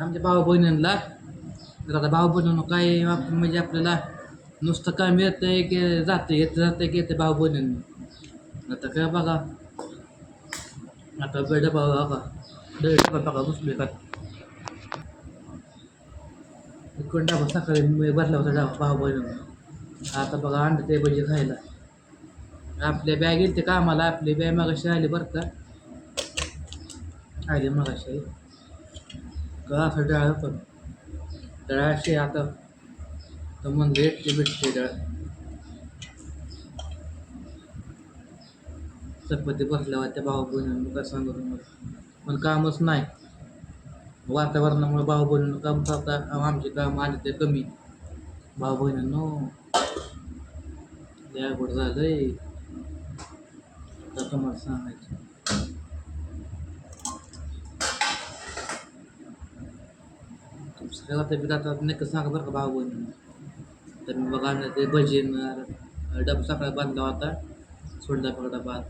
आमच्या भाऊ बहिणींना तर आता भाऊ बहिणीनं काय म्हणजे आपल्याला नुसतं काम आहे की जाते येतं जाते की येते भाऊ बहिणींना. आता काय बघा. आता बेड भाऊ बघा. बेड बघा बसले का इकडून डाबा सकाळी मी भरला होता डाबा भाऊ बहिणीनं. आता बघा अंडे ते भजी खायला. आपल्या बॅग येते कामाला आपली बॅग मागाशी आली बरं का. आली मागाशी. का असं डाळ पण तळाशी आता तर लेट भेटते भेटते डाळ चपाती बसल्या होत्या भाऊ बहिणींनी काय सांगू तुम्हाला? पण कामच नाही. वातावरणामुळे भाऊ बहिणीनं काम करता आमचे काम आले ते कमी. भाऊ बहिणींनो लय अवघड झालंय. तर तुम्हाला सांगायचं. सगळ्यात तब्येत आता नक्की सांगा बरं का भाऊ बहिणी तर मी बघा ना ते भजी डब सकाळी बांधला होता सोडला पकडा भात.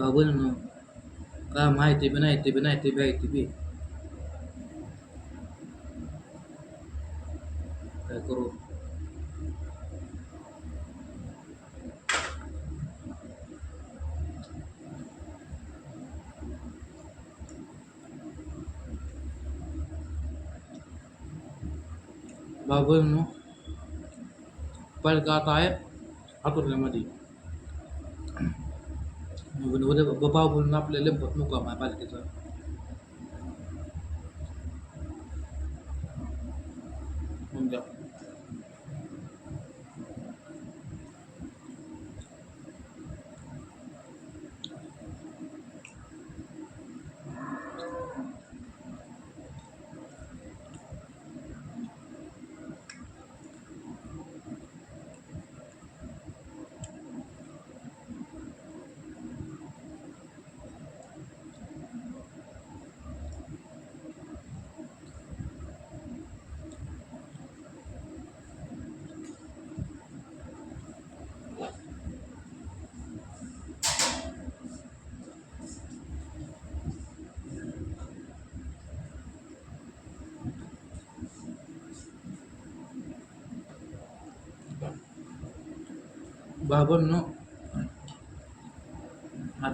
भाऊ बहिणीनं का माहिती बी नाही ते बी नाही ते बी आहे ते बी काय करू भाऊ बहिणीनं पालका आता आहे उद्या बाबा बोलून आपल्या लिंबत मुकाम आहे पालखीचा.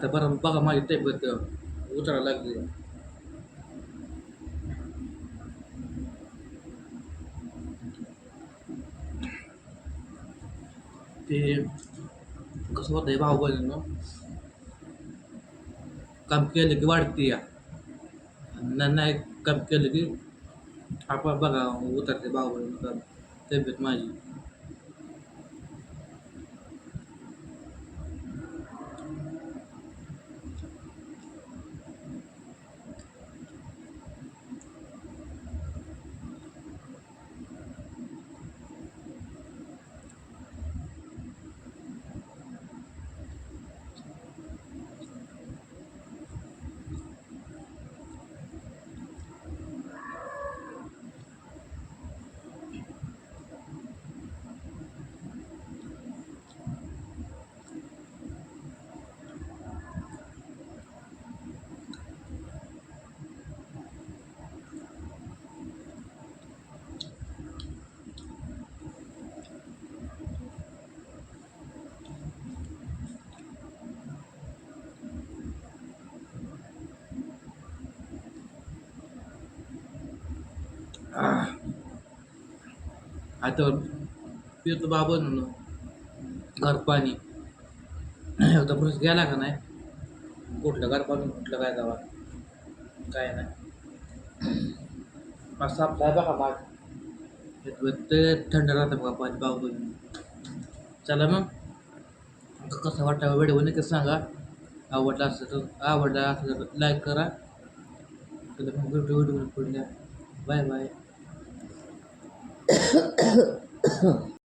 बरं बघा माझी तब्येत उतरायला लागली ते कसं भाऊ बहिणीनं काम केलं की वाढते या नाही काम केलं की आपण बघा उतरते बहिणीनं काम तब्येत आता पितो बाबा घर एकदा ब्रश गेला का नाही? कुठलं घर बांधून कुठलं काय जावा काय नाही. आपला आहे बघा माग. थंड राहतं बघा पाणी बाहुबली चला मग. कसं वाटतं व्हिडिओ नक्की सांगा. आवडला असेल तर, आवडला असेल तर लाईक करा. चला मग बाय बाय. 咳咳咳